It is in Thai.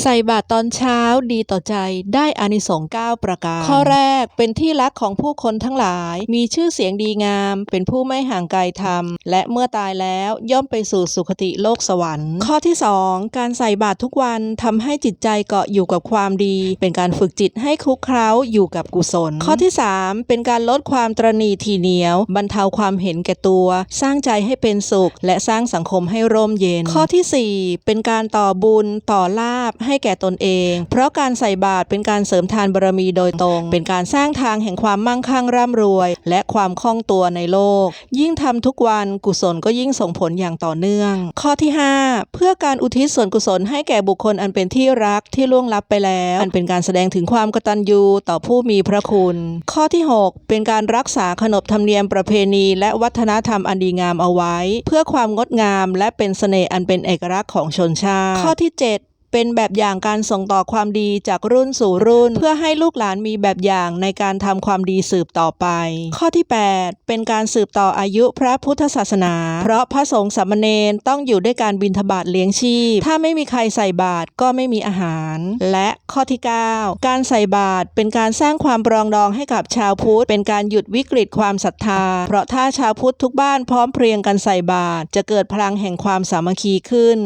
ใส่บาตรตอนเช้าดีต่อใจได้อานิสงส์9ประการ ข้อแรกเป็นที่รักของผู้คนทั้งหลาย มีชื่อเสียงดีงาม เป็นผู้ไม่ห่างไกลธรรม และเมื่อตายแล้วย่อมไปสู่สุคติโลกสวรรค์ ข้อที่ 2 การใส่บาตรทุกวันทำให้จิตใจเกาะอยู่กับความดี เป็นการฝึกจิตให้คลุกเคล้าอยู่กับกุศล ข้อที่ 3 เป็นการลดความตรณีทีเหนียว บรรเทาความเห็นแก่ตัว สร้างใจให้เป็นสุข และสร้างสังคมให้ร่มเย็น ข้อทีสี่4 เป็นการต่อบุญต่อลาบให้แก่ตนเอง เพราะการใส่บาตรเป็นการเสริมทานบารมีโดยตรง เป็นการสร้างทางแห่งความมั่งคั่งร่ำรวย และความคล่องตัวในโลก ยิ่งทำทุกวันกุศลก็ยิ่งส่งผลอย่างต่อเนื่อง ข้อที่ 5 เพื่อการอุทิศส่วนกุศลให้แก่บุคคลอันเป็นที่รักที่ล่วงลับไปแล้ว อันเป็นการแสดงถึงความกตัญญูต่อผู้มีพระคุณ ข้อที่ 6 เป็นการรักษาขนบธรรมเนียมประเพณี และวัฒนธรรมอันดีงามเอาไว้ เพื่อความงดงามและเป็นเสน่ห์อันเป็นเอกลักษณ์ของชนชาติ ข้อที่ 7 เป็นแบบอย่างการส่งต่อความดีจากรุ่นสู่รุ่น เพื่อให้ลูกหลานมีแบบอย่างในการทำความดีสืบต่อไป ข้อที่ 8 เป็นการสืบต่ออายุพระพุทธศาสนา เพราะพระสงฆ์สามเณรต้องอยู่ด้วยการบิณฑบาตเลี้ยงชีพ ถ้าไม่มีใครใส่บาตรก็ไม่มีอาหาร และข้อที่ 9 การใส่บาตรเป็นการสร้างความปรองดองให้กับชาวพุทธ เป็นการหยุดวิกฤตความศรัทธา เพราะถ้าชาวพุทธทุกบ้านพร้อมเพรียงกันใส่บาตรจะเกิดพลังแห่งความสามัคคีขึ้น